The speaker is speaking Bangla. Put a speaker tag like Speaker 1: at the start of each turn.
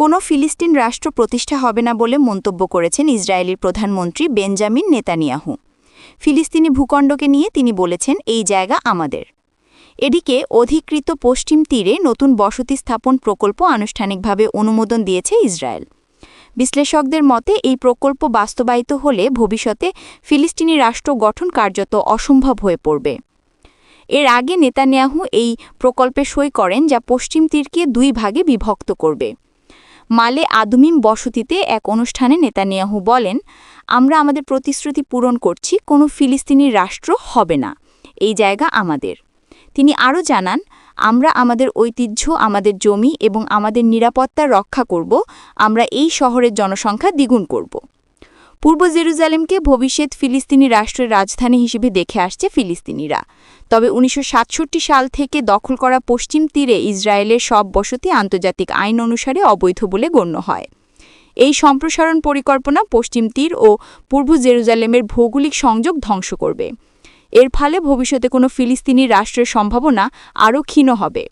Speaker 1: কোনো ফিলিস্তিন রাষ্ট্র প্রতিষ্ঠা হবে না বলে মন্তব্য করেছেন ইসরায়েলের প্রধানমন্ত্রী বেঞ্জামিন নেতানিয়াহু। ফিলিস্তিনি ভূখণ্ডকে নিয়ে তিনি বলেছেন, এই জায়গা আমাদের। এদিকে, অধিকৃত পশ্চিম তীরে নতুন বসতি স্থাপন প্রকল্প আনুষ্ঠানিকভাবে অনুমোদন দিয়েছে ইসরায়েল। বিশ্লেষকদের মতে, এই প্রকল্প বাস্তবায়িত হলে ভবিষ্যতে ফিলিস্তিনি রাষ্ট্র গঠন কার্যত অসম্ভব হয়ে পড়বে। এর আগে নেতানিয়াহু এই প্রকল্পে সই করেন, যা পশ্চিম তীরকে দুই ভাগে বিভক্ত করবে। মালে আদমিম বসতিতে এক অনুষ্ঠানে নেতানিয়াহু বলেন, আমরা আমাদের প্রতিশ্রুতি পূরণ করছি, কোনো ফিলিস্তিনি রাষ্ট্র হবে না। এই জায়গা আমাদের। তিনি আরও জানান, আমরা আমাদের ঐতিহ্য, আমাদের জমি এবং আমাদের নিরাপত্তা রক্ষা করব। আমরা এই শহরের জনসংখ্যা দ্বিগুণ করব। পূর্ব জেরুজালেমকে ভবিষ্যৎ ফিলিস্তিনি রাষ্ট্রের রাজধানী হিসেবে দেখে আসছে ফিলিস্তিনিরা। তবে উনিশশো সাতষট্টি সাল থেকে দখল করা পশ্চিম তীরে ইসরায়েলের সব বসতি আন্তর্জাতিক আইন অনুসারে অবৈধ বলে গণ্য হয়। এই সম্প্রসারণ পরিকল্পনা পশ্চিম তীর ও পূর্ব জেরুজালেমের ভৌগোলিক সংযোগ ধ্বংস করবে। এর ফলে ভবিষ্যতে কোনো ফিলিস্তিনি রাষ্ট্রের সম্ভাবনা আরও ক্ষীণ হবে।